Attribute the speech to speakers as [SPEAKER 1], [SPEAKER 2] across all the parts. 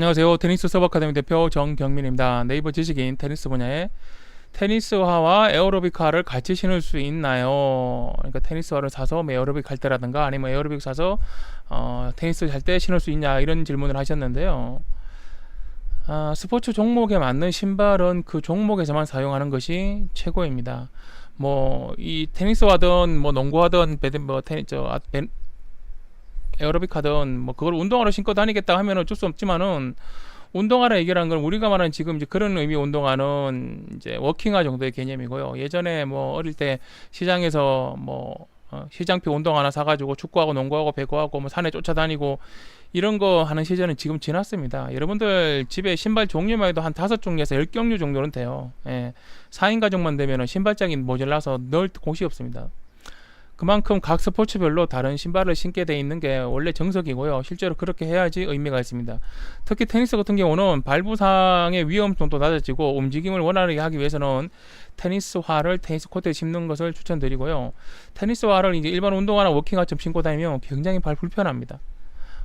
[SPEAKER 1] 안녕하세요. 테니스 서브 아카데미 대표 정경민입니다. 네이버 지식인 테니스 분야의 테니스화와 에어로빅화를 같이 신을 수 있나요? 그러니까 테니스화를 사서 뭐 에어로빅 할 때라든가 아니면 에어로빅 사서 어, 테니스 할 때 신을 수 있냐 이런 질문을 하셨는데요. 아, 스포츠 종목에 맞는 신발은 그 종목에서만 사용하는 것이 최고입니다. 뭐 이 테니스화든 뭐 농구하든 배드 뭐 테니 저 아, 벤- 에어로빅 하든 뭐 그걸 운동화로 신고 다니겠다 하면 어쩔 수 없지만은 운동화라 얘기하는 건 우리가 말하는 지금 이제 그런 의미 운동화는 이제 워킹화 정도의 개념이고요. 예전에 뭐 어릴 때 시장에서 뭐 어, 시장표 운동화 하나 사가지고 축구하고 농구하고 배구하고 뭐 산에 쫓아다니고 이런 거 하는 시절은 지금 지났습니다. 여러분들 집에 신발 종류만 해도 한 다섯 종류에서 열 종류 정도는 돼요. 예. 4인 가족만 되면은 신발장이 모자라서 넣을 곳이 없습니다. 그만큼 각 스포츠별로 다른 신발을 신게 돼 있는 게 원래 정석이고요. 실제로 그렇게 해야지 의미가 있습니다. 특히 테니스 같은 경우는 발부상의 위험 정도 낮아지고 움직임을 원활하게 하기 위해서는 테니스화를 테니스 코트에 신는 것을 추천드리고요. 테니스화를 이제 일반 운동화나 워킹화처럼 신고 다니면 굉장히 발 불편합니다.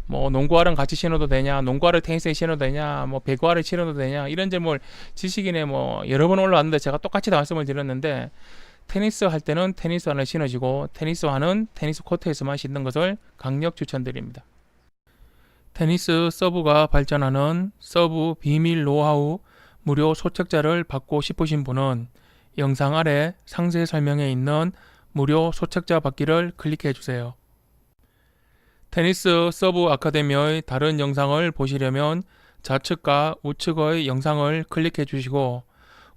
[SPEAKER 1] 뭐 농구화랑 같이 신어도 되냐, 농구화를 테니스에 신어도 되냐, 뭐 배구화를 신어도 되냐 이런 점을 지식인에 뭐 여러 번 올라왔는데 제가 똑같이 다 말씀을 드렸는데 테니스 할 때는 테니스화를 신어지고 테니스화는 테니스 코트에서만 신는 것을 강력 추천드립니다. 테니스 서브가 발전하는 서브 비밀 노하우 무료 소책자를 받고 싶으신 분은 영상 아래 상세 설명에 있는 무료 소책자 받기를 클릭해 주세요. 테니스 서브 아카데미의 다른 영상을 보시려면 좌측과 우측의 영상을 클릭해 주시고